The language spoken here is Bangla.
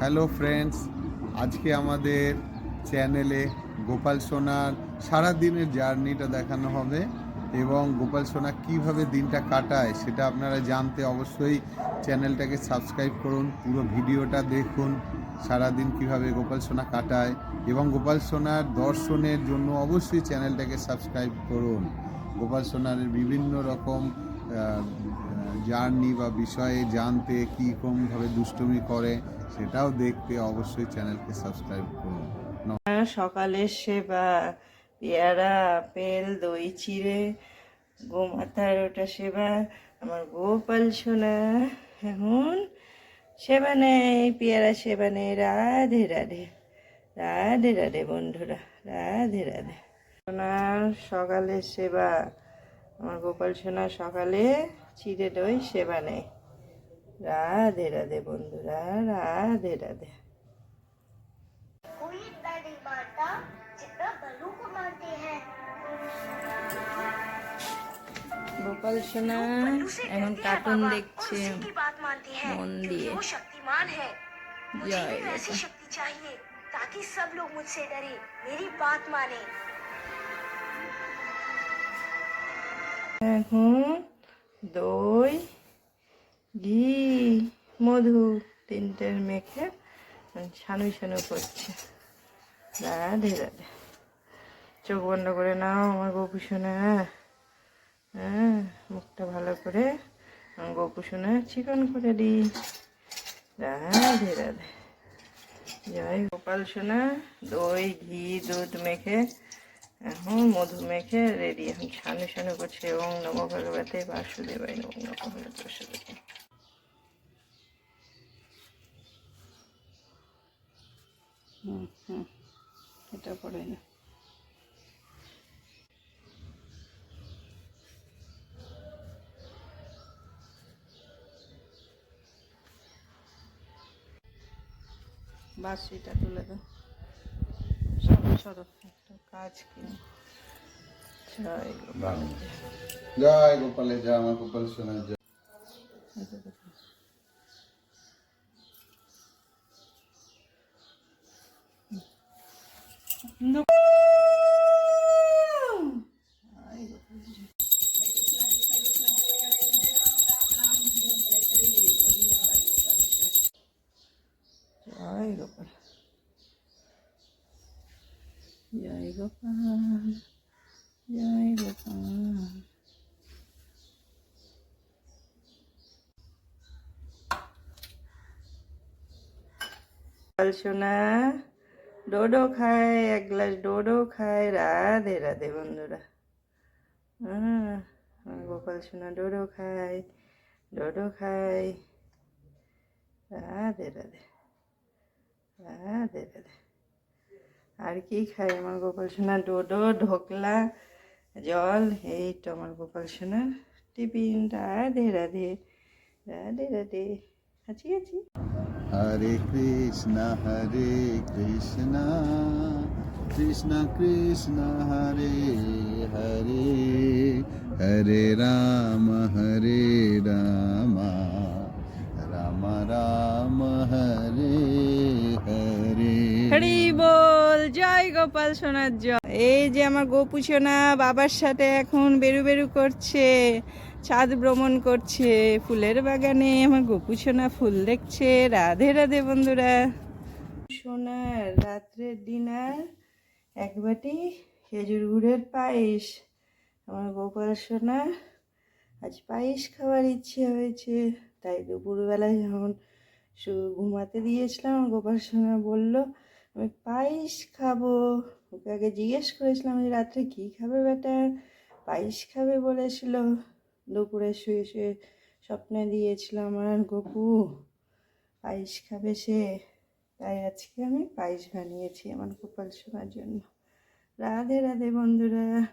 হ্যালো ফ্রেন্ডস আজকে আমাদের চ্যানেলে গোপাল সোনার সারা দিনের জার্নিটা দেখানো হবে এবং গোপাল সোনা কীভাবে দিনটা কাটায় সেটা আপনারা জানতে অবশ্যই চ্যানেলটাকে সাবস্ক্রাইব করুন, পুরো ভিডিওটা দেখুন, সারাদিন কীভাবে গোপাল সোনা কাটায় এবং গোপাল সোনার দর্শনের জন্য অবশ্যই চ্যানেলটাকে সাবস্ক্রাইব করুন। গোপাল সোনার বিভিন্ন রকম জার্নি বা বিষয়ে জানতে কী রকমভাবে দুষ্টুমি করে সেটাও দেখতে অবশ্যই চ্যানেলকে সাবস্ক্রাইব করুন। সকালের সেবা পেয়ারা, আপেল, দই, চিড়ে গোমাতার ওটা সেবা, আমার গোপাল সোনা এখন সেবা নেই, পেয়ারা সেবা নেই, রাধে রাধে রাধে রাধে বন্ধুরা, রাধে রাধে সোনার সকালে সেবা আমার গোপাল সোনা সকালে চিড়ে দই সেবা নেই রাধে রাধে বন্ধুরা রাধে রাধে कोई इतना नहीं मारता जितना बलू को मारते हैं গোপাল সোনা बल्लू से এখন डरते हैं কার্টুন बाबा, और দেখছে उसी की बात मानते हैं मन क्योंकि दिए। वो शक्तिमान है मुझे जय भी वैसी बाबा। शक्ति चाहिए ताकि सब लोग मुझसे डरे मेरी बात माने এখন দই, ঘি, মধু তিনটের মেখে ছানু ছানু করছে। রাধে রাধে চোখ বন্ধ করে নাও আমার গোপু সোনা হ্যাঁ মুখটা ভালো করে গোপু সোনা চিকন করে দিই রাধে রাধে জয় গোপাল সোনা, দই, ঘি, দুধ মেখে এখন মধু মেখে রেডি এখন ছানু ছানু করছে এবং নম ভগবতে বাসুদেবায় ওং নম বাসুদেবায়। হুম হুম, এটা না। বাসিটা তুলে দাও সরো সরো। একটা কাজ কিনে জয় গোপাল জয় গোপালে জয় আমার গোপাল সোনার জয় এটা দেখো। No. Ay, গোপাল জয়। গোপাল জয় গোপাল সোনা ডোডো খায়, এক গ্লাস ডোডো খায়। রাধে রাধে, বন্ধুরা। হ্যাঁ গোপাল সোনা ডোডো খায় ডোডো খায়। রাধে রাধে। রাধে রাধে। আর কি খাই? আমার গোপাল সোনা ডোডো, ঢোকলা, জল, এই তো আমার গোপাল সোনার টিফিন। রাধে রাধে রাধে রাধে। আছি আছি। হরে কৃষ্ণ হরে কৃষ্ণ কৃষ্ণ কৃষ্ণ, হরে হরে হরে রাম, হরে হরে বল। জয় গোপাল সোনার জয়। এই যে আমার গোপু সোনা বাবার সাথে এখন বেরু বেরু করছে, ছাদ ভ্রমণ করছে। ফুলের বাগানে আমার গোপু সোনা ফুল দেখছে। রাধে রাধে বন্ধুরা। সোনার রাত্রের ডিনার, এক বাটি খেজুর গুড়ের পায়েস। আমার গোপাল সোনা আজ পায়েস খাওয়ার ইচ্ছে হয়েছে, তাই দুপুরবেলায় যখন ঘুমাতে দিয়েছিলাম গোপাল সোনা বলল আমি পায়েস খাব। ওকে আগে জিজ্ঞেস করেছিলাম যে, রাত্রে কী খাবে বেটা? পায়েস খাবে, বলেছিল। দুপুরে শুয়ে শুয়ে স্বপ্নে দিয়েছিল আমার গপু। পায়েস খাবে সে? তাই আজকে আমি পায়েস বানিয়েছি আমার গোপাল শোনার জন্য। রাধে রাধে বন্ধুরা।